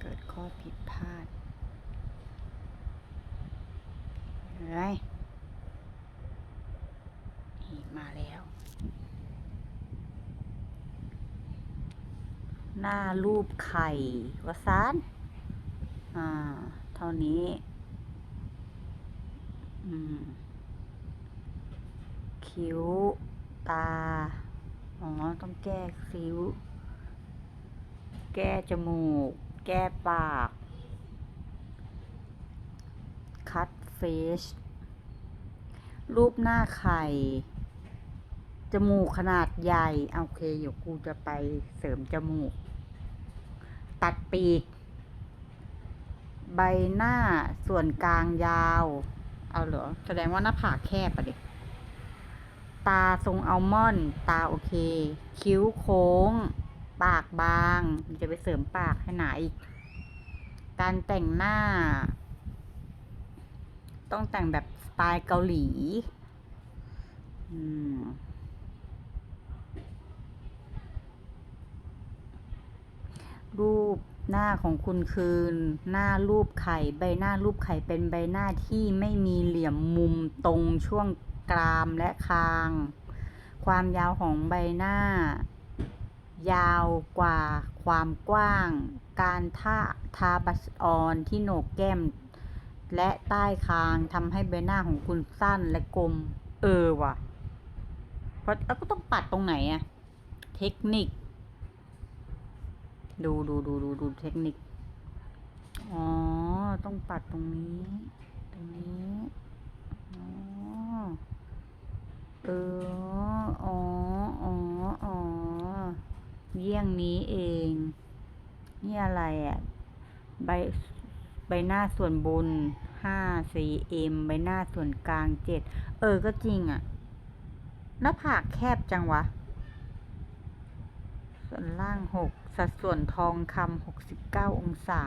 เกิดข้อผิดพลาดอะไรมาแล้ว หน้ารูปไข่วสานอ่า เท่านี้ อืม คิ้ว ตา อ๋อ ต้องแก้คิ้ว แก้จมูก แก้ปาก คัดเฟสรูปหน้าไข่ จมูกขนาดใหญ่เอาโอเคเดี๋ยวกูจะไปเสริมจมูก ตัดปีก ใบหน้าส่วนกลางยาว เอาเหรอ แสดงว่าหน้าผากแคบอะดิตาทรงอัลมอนด์ ตาโอเค คิ้วโค้ง ปากบางจะไปเสริมปากให้หนาอีก การแต่งหน้า ต้องแต่งแบบสไตล์เกาหลี อืมรูปหน้าของคุณคือหน้ารูปไข่ใบหน้ารูปไข่เป็นใบหน้าที่ไม่มีเหลี่ยมมุมตรงช่วงกรามและคาง ความยาวของใบหน้า ยาวกว่าความกว้าง การท่าทาบัชออนที่โหนกแก้ม และใต้คางทำให้ใบหน้าของคุณสั้นและกลม เออว่ะ เพราะแล้วก็ต้องปัดตรงไหนอะเทคนิค ดูดูดูดูดูเทคนิค อ๋อ ต้องปัดตรงนี้ ตรงนี้ อ๋อ เออ อ๋อ อ๋อ เยี่ยงนี้เอง นี่อะไรอะ่ะ ใบ ใบหน้าส่วนบนห้าสี่เอ็มใบหน้าส่วนกลางเจ็ด เออ ก็จริงอะ่ะ หน้าผากแคบจังวะ ส่วนล่างหก สัดส่วนทองคำหกสิบเก้าองศา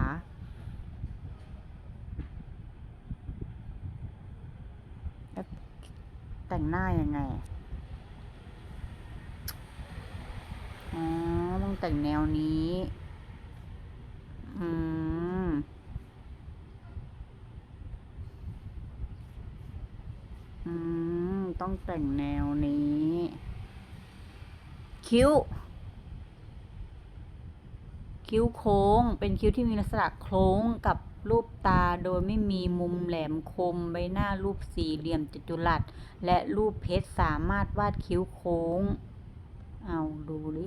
แต่งหน้ายังไงอะอ๋อต้อง แต่งแนวนี้ อืม อืม ต้องแต่งแนวนี้ คิ้ว คิ้วโค้ง เป็นคิ้วที่มีลักษณะโค้งกับรูปตาโดยไม่มีมุมแหลมคม ใบหน้ารูปสี่เหลี่ยมจัตุรัส และรูปเพชรสามารถวาดคิ้วโค้ง เอาดูดิ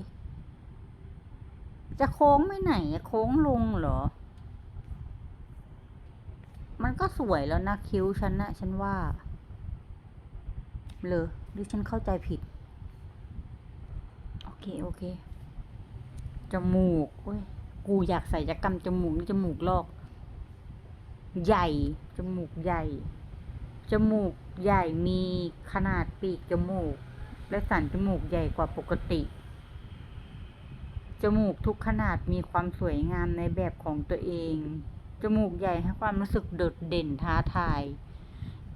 จะโค้งไม่ไหน โค้งลงเหรอ มันก็สวยแล้วนะคิ้วฉันนะฉันว่าเลยหรือฉันเข้าใจผิด โอเค โอเค จมูกเว้ย กูอยากใส่จักรรมจมูกนี่จมูกลอก ใหญ่ จมูกใหญ่ จมูกใหญ่มีขนาดปีกจมูก และสันจมูกใหญ่กว่าปกติ จมูกทุกขนาดมีความสวยงามในแบบของตัวเอง จมูกใหญ่ให้ความรู้สึกโดดเด่นท้าทาย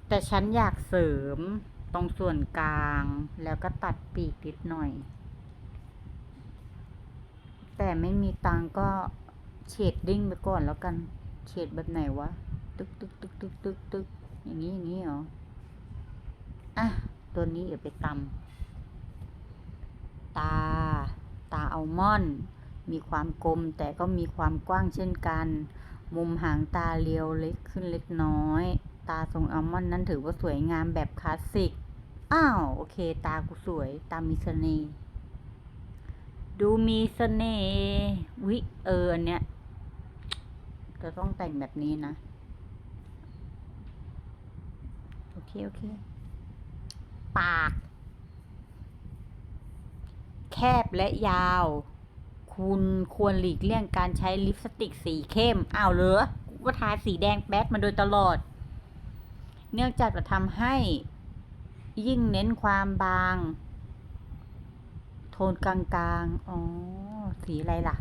แต่ฉันอยากเสริมตรงส่วนกลางแล้วก็ตัดปีกนิดหน่อย แต่ไม่มีตังก็เฉดดิ้งไปก่อนแล้วกันเฉดแบบไหนวะ ตึกตึกตึกตึกตึกตึกอย่างนี้อย่างนี้เหรอ อะ ตัวนี้เดี๋ยวไปตำตา อัลมอนด์มีความกลมแต่ก็มีความกว้างเช่นกัน มุมหางตาเรียวเล็กขึ้นเล็กน้อย ตาทรงอัลมอนด์นั้นถือว่าสวยงามแบบคลาสสิก อ้าว โอเค ตากูสวย ตามีเสน่ห์ ดูมีเสน่ห์วิเออเนี้ยจะต้องแต่งแบบนี้นะ โอเค โอเค ปาก บและยาว คุณควรหลีกเลี่ยงการใช้ลิปสติกสีเข้ม อ้าวเหรอกูก็ทาสีแดงแป๊ดมาโดยตลอด เนื่องจากจะทำให้ ยิ่งเน้นความบาง โทนกลางๆ อ๋อ สีอะไรล่ะ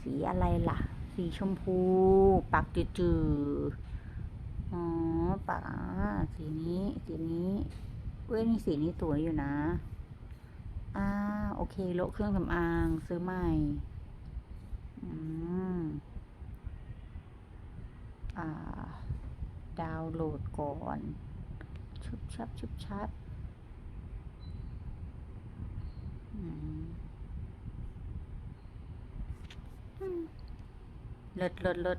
สีอะไรล่ะ สีชมพูปากจืดๆ อ๋อปากสีนี้ สีนี้เว้ยนี่สีนี้สวยอยู่นะ อ่าโอเคโละเครื่องสำอางซื้อใหม่ อืม อ่า ดาวน์โหลดก่อน ชุบชับ ชุบชับ อืมอืมเลิศเลิศเลิศ